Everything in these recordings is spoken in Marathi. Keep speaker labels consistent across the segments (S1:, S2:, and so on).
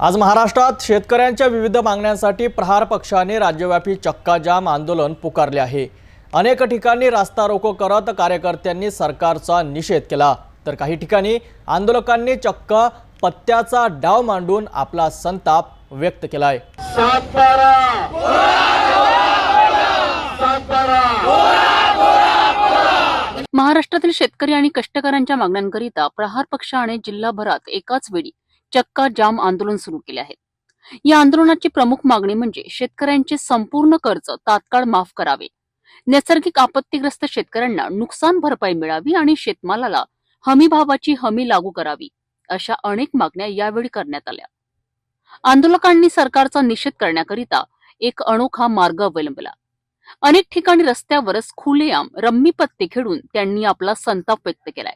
S1: आज महाराष्ट्रात शेतकऱ्यांच्या विविध मागण्यांसाठी प्रहार पक्षाने राज्यव्यापी चक्काजाम आंदोलन पुकारले आहे. अनेक ठिकाणी रास्ता रोको करत कार्यकर्त्यांनी सरकारचा निषेध केला. तर काही ठिकाणी आंदोलकांनी चक्क पत्त्याचा डाव मांडून आपला संताप व्यक्त केलाय.
S2: महाराष्ट्रातील शेतकरी आणि कष्टकऱ्यांच्या मागण्यांकरिता प्रहार पक्षाने जिल्हाभरात एकाच वेळी चक्का जाम आंदोलन सुरू केले आहे या आंदोलनाची प्रमुख मागणी म्हणजे शेतकऱ्यांचे संपूर्ण कर्ज तात्काळ माफ करावे. नैसर्गिक आपत्तीग्रस्त शेतकऱ्यांना नुकसान भरपाई मिळावी आणि शेतमालाला हमीभावाची हमी लागू करावी अशा अनेक मागण्या यावेळी करण्यात आल्या. आंदोलकांनी सरकारचा निषेध करण्याकरिता एक अनोखा मार्ग अवलंबला. अनेक ठिकाणी रस्त्यावरच खुलेआम रम्मी पत्ते खेळून त्यांनी आपला संताप व्यक्त केलाय.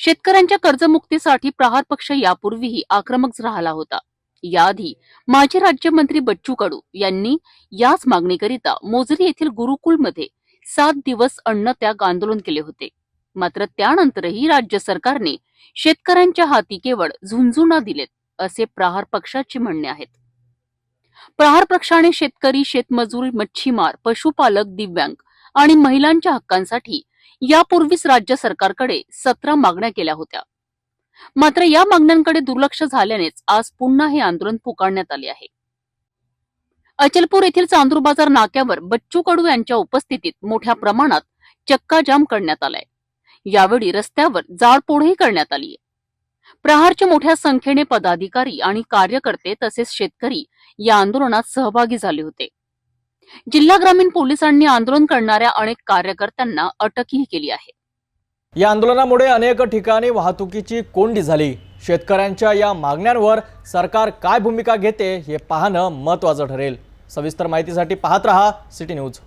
S2: शेतकऱ्यांच्या कर्जमुक्तीसाठी प्रहार पक्ष यापूर्वीही आक्रमक राहिला होता. याआधी माजी राज्यमंत्री बच्चू कडू यांनी याच मागणीकरिता मोजरी येथील गुरुकुलमध्ये सात दिवस अन्नत्याग आंदोलन केले होते. मात्र त्यानंतरही राज्य सरकारने शेतकऱ्यांच्या हाती केवळ झुंझुना दिलेत असे प्रहार पक्षाचे म्हणणे आहेत. प्रहार पक्षाने शेतकरी शेतमजूर मच्छीमार पशुपालक दिव्यांग आणि महिलांच्या हक्कांसाठी यापूर्वीच राज्य सरकारकडे सतरा मागण्या केल्या होत्या. मात्र या मागण्यांकडे दुर्लक्ष झाल्यानेच आज पुन्हा हे आंदोलन पुकारण्यात आले आहे. अचलपूर येथील चांदूर बाजार नाक्यावर बच्चू कडू यांच्या उपस्थितीत मोठ्या प्रमाणात चक्काजाम करण्यात आलाय. यावेळी रस्त्यावर जाळपोळही करण्यात आली प्रहारच्या मोठ्या संख्येने पदाधिकारी आणि कार्यकर्ते तसेच शेतकरी या आंदोलनात सहभागी झाले होते. जिल्हा ग्रामीण पोलिसांनी आंदोलन करणाऱ्या अनेक कार्यकर्त्यांना अटकही केली आहे.
S1: या आंदोलनामुळे अनेक ठिकाणी वाहतुकीची कोंडी झाली. शेतकऱ्यांच्या या मागण्यांवर सरकार काय भूमिका घेते हे पाहणं महत्वाचं ठरेल. सविस्तर माहितीसाठी पाहत रहा सिटी न्यूज.